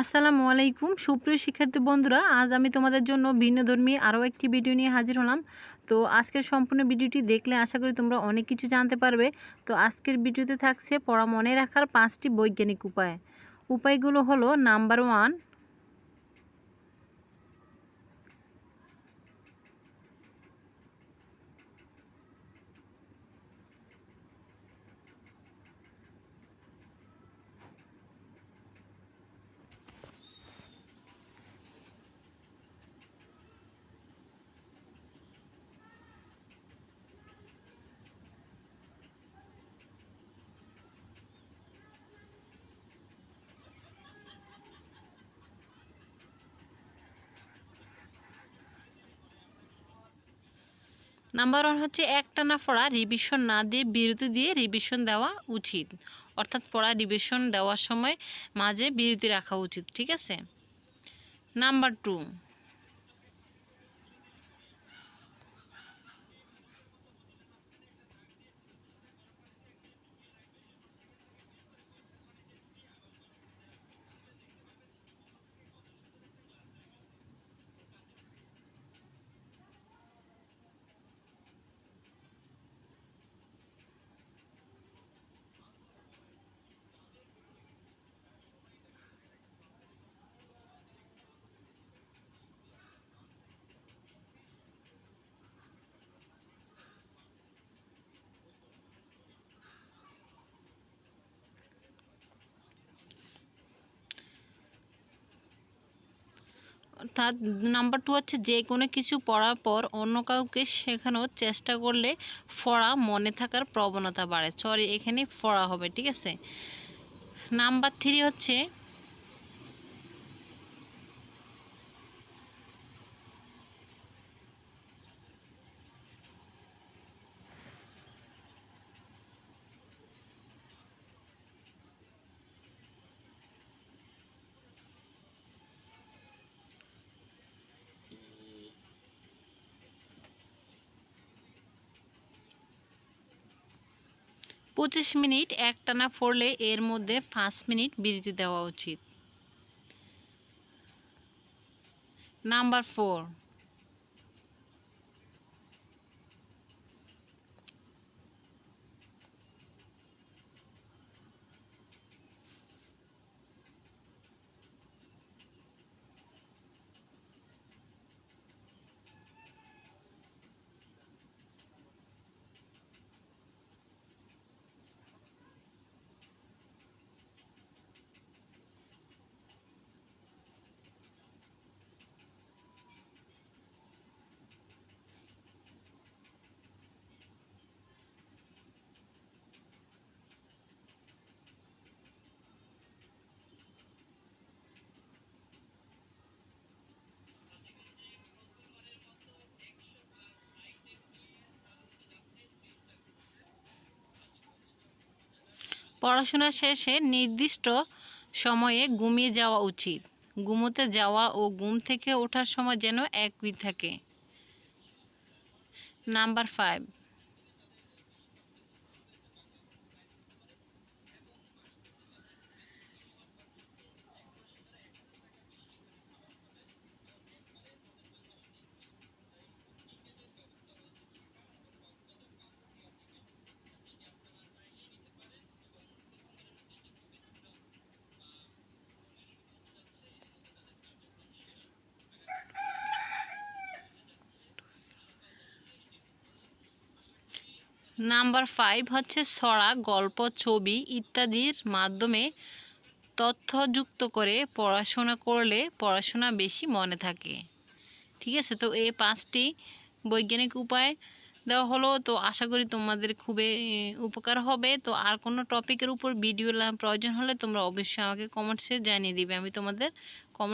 আসসালামু আলাইকুম। সুপ্রিয় শিক্ষার্থী বন্ধুরা, আজ আমি তোমাদের জন্য ভিন্নধর্মী আরও একটি ভিডিও নিয়ে হাজির হলাম। তো আজকের সম্পূর্ণ ভিডিওটি দেখলে আশা করি তোমরা অনেক কিছু জানতে পারবে। তো আজকের ভিডিওতে থাকছে পড়া মনে রাখার পাঁচটি বৈজ্ঞানিক উপায়। উপায়গুলো হলো, নাম্বার ওয়ান নাম্বার ওয়ান হচ্ছে একটানা পড়া রিভিশন না দিয়ে বিরতি দিয়ে রিভিশন দেওয়া উচিত। অর্থাৎ পড়া রিভিশন দেওয়ার সময় মাঝে বিরতি রাখা উচিত, ঠিক আছে? নাম্বার টু অর্থাৎ নাম্বার টু হচ্ছে যে কোনো কিছু পড়ার পর অন্য কাউকে শেখানোর চেষ্টা করলে ফড়া মনে থাকার প্রবণতা বাড়ে। সরি এখানে ফড়া হবে, ঠিক আছে? নাম্বার থ্রি হচ্ছে পঁচিশ মিনিট একটানা পড়লে এর মধ্যে পাঁচ মিনিট বিরতি দেওয়া উচিত। Number four. পড়াশোনা শেষে নির্দিষ্ট সময়ে ঘুমিয়ে যাওয়া উচিত। ঘুমোতে যাওয়া ও ঘুম থেকে ওঠার সময় যেন একই থাকে। নাম্বার ফাইভ নাম্বার ফাইভ হচ্ছে ছড়া গল্প, ছবি ইত্যাদির মাধ্যমে তথ্যযুক্ত করে পড়াশোনা করলে পড়াশোনা বেশি মনে থাকে। ঠিক আছে? তো এই পাঁচটি বৈজ্ঞানিক উপায় দেওয়া হলো। তো আশা করি তোমাদের খুবই উপকার হবে। তো আর কোনো টপিকের উপর ভিডিও প্রয়োজন হলে তোমরা অবশ্যই আমাকে কমেন্টসে জানিয়ে দিবে। আমি তোমাদের কমেন্ট